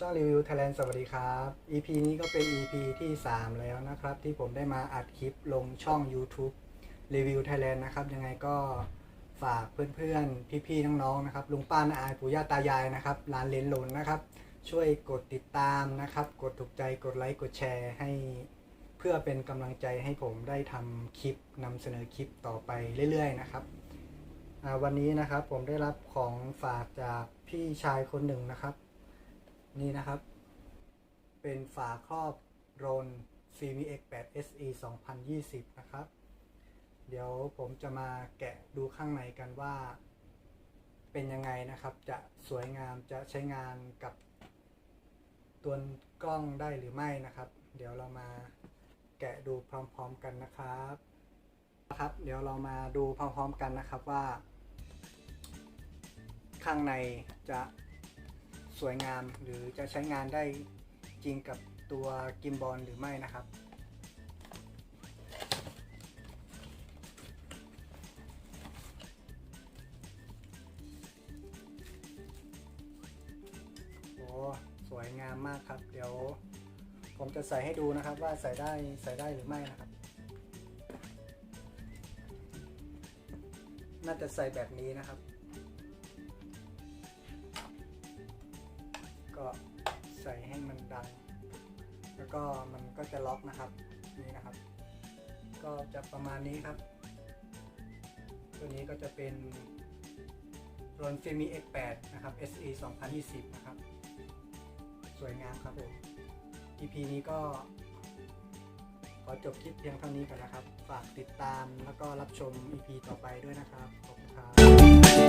ช่องรีวิวไทยแลนด์สวัสดีครับ EP นี้ก็เป็น EP ที่ 3 แล้วนะครับ ที่ผมได้มาอัดคลิปลงช่อง YouTube รีวิวไทยแลนด์นะครับ ยังไงก็ฝากเพื่อนๆ พี่ๆ น้องๆ นะครับ ลุงป้านาอายปู่ย่าตายายนะครับ ร้านเลนหลนนะครับ ช่วยกดติดตามนะครับ กดถูกใจ กดไลค์ กดแชร์ให้เพื่อเป็นกำลังใจให้ผมได้ทำคลิปนำเสนอคลิปต่อไปเรื่อยๆ นะครับวันนี้นะครับผมได้รับของฝากจากพี่ชายคนหนึ่งนะครับ นี่นะครับ เป็นฝาครอบโรน c m X8 SE 2020 นะครับ เดี๋ยวผมจะมาแกะดูข้างในกันว่า เป็นยังไงนะครับ จะสวยงามจะใช้งานกับตัวกล้องได้หรือไม่นะครับ เดี๋ยวเรามาแกะดูพร้อมๆกันนะครับครับ เดี๋ยวเรามาดูพร้อมๆกันนะครับว่า ข้างในจะ สวยงามหรือจะใช้งานได้จริงกับตัวกิมบอลหรือไม่นะครับ โอ้สวยงามมากครับ เดี๋ยวผมจะใส่ให้ดูนะครับว่าใส่ได้ใส่ได้หรือไม่นะครับ น่าจะใส่แบบนี้นะครับ ใส่ให้มันดัง แล้วก็มันก็จะล็อกนะครับนี่นะครับ ก็จะประมาณนี้ครับ ตัวนี้ก็จะเป็นรอนฟิมี X8 นะครับ SE 2020 นะครับ สวยงามครับผม EP นี้ก็ ขอจบคลิปเพียงเท่านี้ก่อนนะครับ ฝากติดตามแล้วก็รับชม EP ต่อไปด้วยนะครับ ขอบคุณครับ